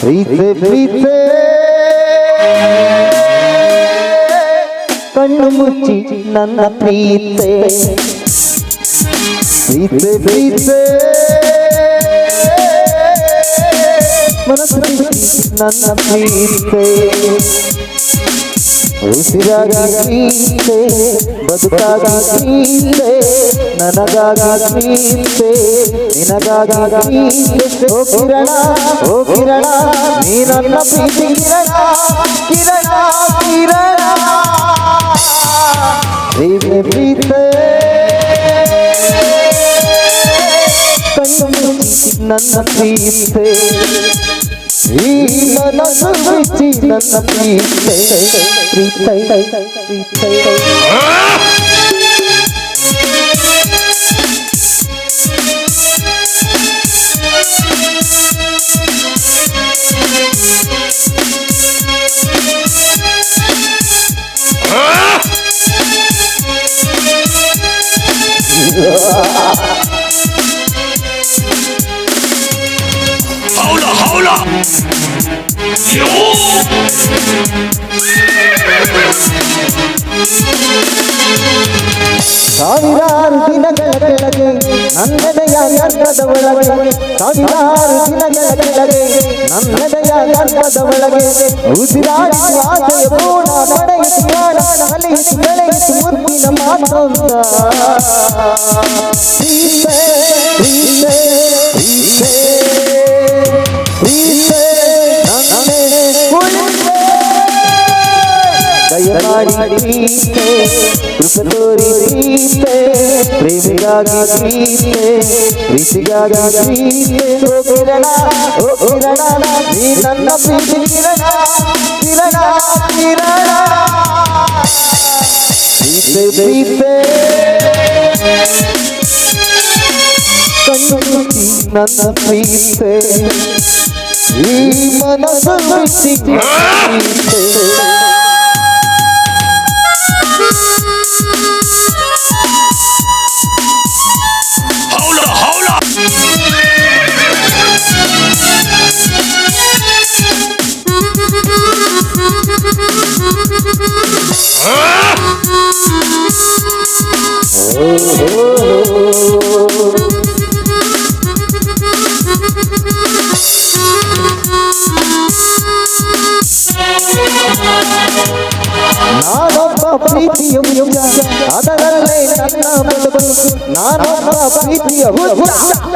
ಪ್ರೀತೆ ಪ್ರೀತೆ ಕಣ್ಣು ಮುಚ್ಚಿ ನನ್ನ ಪ್ರೀತೆ ಪ್ರೀತೆ ಪ್ರೀತೆ ಮನಸ್ಸು ಬಿಚ್ಚಿ ನನ್ನ ಪ್ರೀತೆ ಉಸಿರಾಗಿ ಪ್ರೀತೆ ಬದುಕಾಗಿ ಪ್ರೀತೆ ನನಗಾಗಿ ಪ್ರೀತೆ ನಿನಗಾಗಿ ಪ್ರೀತೆ ಓ ಕಿರಣ ಓ ಕಿರಣ ನೀ ನನ್ನ ಪ್ರೀತಿ ಕಿರಣ ಕಿರಣ ಕಿರಣ ಪ್ರೀತಿ ಪ್ರೀತೆ ಕಣ್ಣು ಮುಚ್ಚಿ ನನ್ನ ಪ್ರೀತೆ Ah! ಸಾವಿರಾರು ದಿನಗಳ ಕೆಳಗೆ ನನ್ನೆದೆಯ ಗರ್ಭದ ಒಳಗೆ ಸಾವಿರಾರು ದಿನಗಳ ಕೆಳಗೆ ನನ್ನೆದೆಯ ಗರ್ಭದ ಒಳಗೆ ಉಸಿರಾಡಿಸಿ ಆಸೆಯ ಪೂರ್ಣ ಪಡೆಯಿತು ಪ್ರಾಣ ಅಲಿಯಿತು ಬೆಳೆಯಿತು ಮುತ್ತಿನ ಮಾತೊಂದ ದಯಮಾಡಿ ಪ್ರೀತೆ ಕೃಪೆ ತೋರಿ ಪ್ರೀತೆ ಪ್ರೇಮಿಗಾಗಿ ಪ್ರೀತೆ ಪ್ರೀತಿಗಾಗಿ ಪ್ರೀತೆ ಓ ಕಿರಣ ಓ ಕಿರಣ ನೀ ನನ್ನ ಪ್ರೀತಿ ಕಿರಣ ಕಿರಣ ಕಿರಣ ಪ್ರೀತೆ ಪ್ರೀತೆ ಕಣ್ಣು ಮುಚ್ಚಿ ನನ್ನ ಪ್ರೀತೆ ಈ ಮನಸ್ಸು ಬಿಚ್ಚಿ ಅದರಲ್ಲೇ ನನ್ನ ಬದುಕು ನಾನೊಬ್ಬ ಪ್ರೀತಿಯ ಹುಚ್ಚ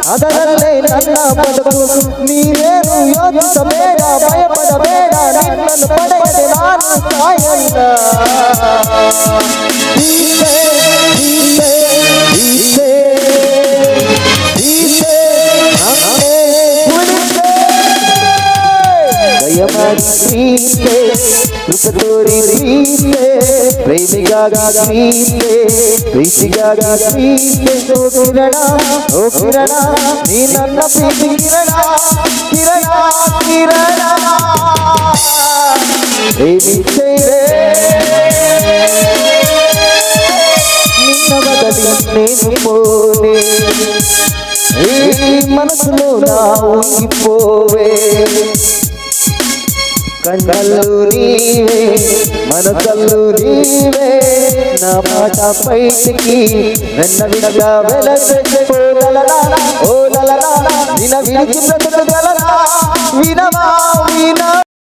ಅದರಲ್ಲೇ ನನ್ನ ಬದುಕು ನೀನೇನು ಯೋಚಿಸಬೇಡ ಭಯಪಡಬೇಡ ನಿನ್ನನ್ನು ಪಡೆಯದೆ ನಾನು ಕಾಯಲ್ಲ గీతే కృపతోడి గీతే ప్రేమిగా గీతే ప్రీతిగా గీతే ఓ కిరణా ఓ కిరణా నీ నన్న ప్రీతి కిరణా కిరణా కిరణా ప్రేమించే మనసులో నా ఉండిపోవే కళ్ళలు నీవే మనసల్లు నీవే. నా మాట బయటికి వెన్న విడగా వెలసె ఓలలలా ఓలలలా నిన విడిచి బ్రతుకుగలనా వినవా వినా